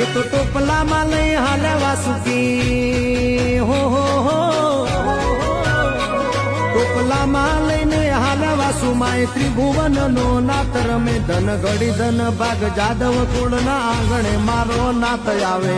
એ તો ટોપલામાં લઈ હાલે સુધી. હો હો હો. ટોપલામાં લઈને હાલે વાસુમાં ત્રિભુવન નો નાત રમે? ધન ઘડી ધન ભાગ જાદવ કુળ ના આંગણે મારો નાત આવે.